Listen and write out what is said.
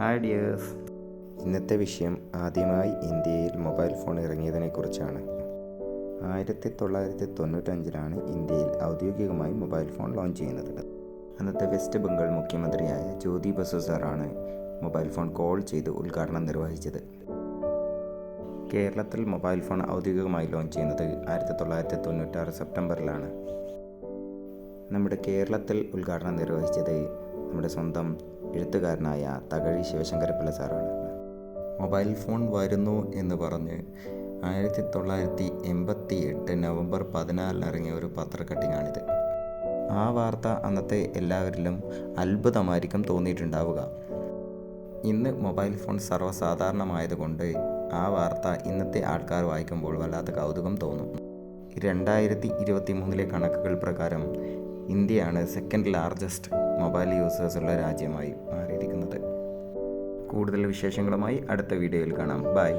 Hi dears ഇന്നത്തെ വിഷയം ആദ്യമായി ഇന്ത്യയിൽ മൊബൈൽ ഫോൺ ഇറങ്ങിയതിനെക്കുറിച്ചാണ്. ആയിരത്തി തൊള്ളായിരത്തി തൊണ്ണൂറ്റഞ്ചിലാണ് ഇന്ത്യയിൽ ഔദ്യോഗികമായി മൊബൈൽ ഫോൺ ലോഞ്ച് ചെയ്യുന്നത്. അന്നത്തെ വെസ്റ്റ് ബംഗാൾ മുഖ്യമന്ത്രിയായ ജ്യോതി ബസു സാറാണ് മൊബൈൽ ഫോൺ കോൾ ചെയ്ത് ഉദ്ഘാടനം നിർവഹിച്ചത്. കേരളത്തിൽ മൊബൈൽ ഫോൺ ഔദ്യോഗികമായി ലോഞ്ച് ചെയ്യുന്നത് ആയിരത്തി തൊള്ളായിരത്തി തൊണ്ണൂറ്റാറ് സെപ്റ്റംബറിലാണ്. നമ്മുടെ കേരളത്തിൽ ഉദ്ഘാടനം നിർവഹിച്ചത് നമ്മുടെ സ്വന്തം എഴുത്തുകാരനായ തകഴി ശിവശങ്കരപ്പിള്ള സാറാണ്. മൊബൈൽ ഫോൺ വരുന്നു എന്ന് പറഞ്ഞ് ആയിരത്തി തൊള്ളായിരത്തി എൺപത്തി എട്ട് നവംബർ പതിനാലിന് ഇറങ്ങിയ ഒരു പത്രക്കട്ടിങ്ങാണിത്. ആ വാർത്ത അന്നത്തെ എല്ലാവരിലും അത്ഭുതമായിരിക്കും തോന്നിയിട്ടുണ്ടാവുക. ഇന്ന് മൊബൈൽ ഫോൺ സർവസാധാരണമായതുകൊണ്ട് ആ വാർത്ത ഇന്നത്തെ ആൾക്കാർ വായിക്കുമ്പോൾ വല്ലാത്ത കൗതുകം തോന്നും. രണ്ടായിരത്തി ഇരുപത്തി മൂന്നിലെ കണക്കുകൾ പ്രകാരം ഇന്ത്യയാണ് സെക്കൻഡ് ലാർജസ്റ്റ് മൊബൈൽ യൂസേഴ്സുള്ള രാജ്യമായി മാറിയിരിക്കുന്നത്. കൂടുതൽ വിശേഷങ്ങളുമായി അടുത്ത വീഡിയോയിൽ കാണാം. ബൈ.